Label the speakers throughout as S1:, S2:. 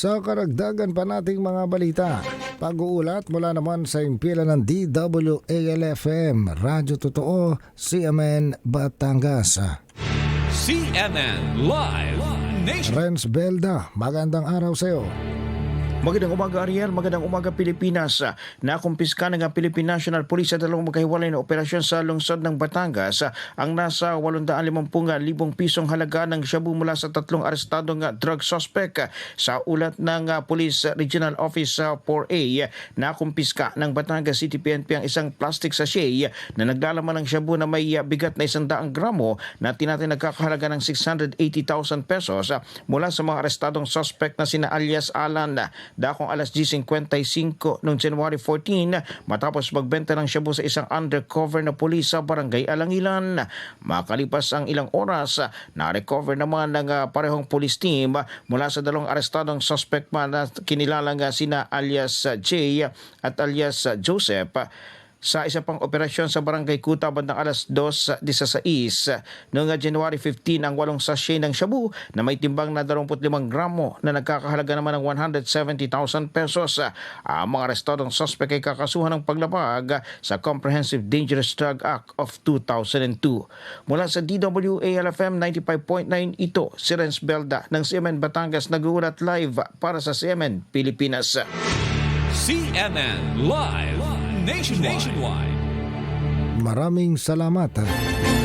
S1: Sa karagdagan pa nating mga balita, pag-uulat mula naman sa impila ng DWALFM, Radyo Totoo, CMN Batangas.
S2: CNN Live Nation.
S1: Renz Belda, magandang araw sa iyo.
S3: Magandang umaga Ariel, magandang umaga Pilipinas. Nakumpiska ng Philippine National Police sa dalawang magkahiwalay na operasyon sa lungsod ng Batangas ang nasa 850,000 pisong halaga ng shabu mula sa tatlong arestadong drug suspect. Sa ulat ng Police Regional Office uh, 4A, nakumpiska ng Batangas City PNP ang isang plastic sachet na naglalaman ng shabu na may bigat na 100 gramo na tinatay nagkakahalaga ng 680,000 pesos mula sa mga arestadong suspect na sina alias Alan dakong alas 10.55 noong January 14 matapos magbenta ng shabu sa isang undercover na pulis sa barangay Alangilan. Makalipas ang ilang oras, na-recover naman ng ah, parehong police team mula sa dalawang arestadong suspect pa na kinilalang ah, sina alias ah, Jay at alias Joseph sa isa pang operasyon sa Barangay Kuta bandang alas 2.16 noong January 15 ang walong sachet ng shabu na may timbang na 25 gramo na nagkakahalaga naman ng 170,000 pesos. Ang mga arestadong suspect ay kakasuhan ng paglabag sa Comprehensive Dangerous Drug Act of 2002. Mula sa DWALFM 95.9 ito si Renz Belda ng CMN Batangas nag-uulat live para sa CMN Pilipinas.
S2: CNN Live Nationwide. Nationwide.
S1: Maraming salamat.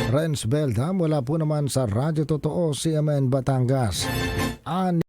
S1: Renz Belda mula po naman sa Radyo Totoo, CMN Batangas. Ani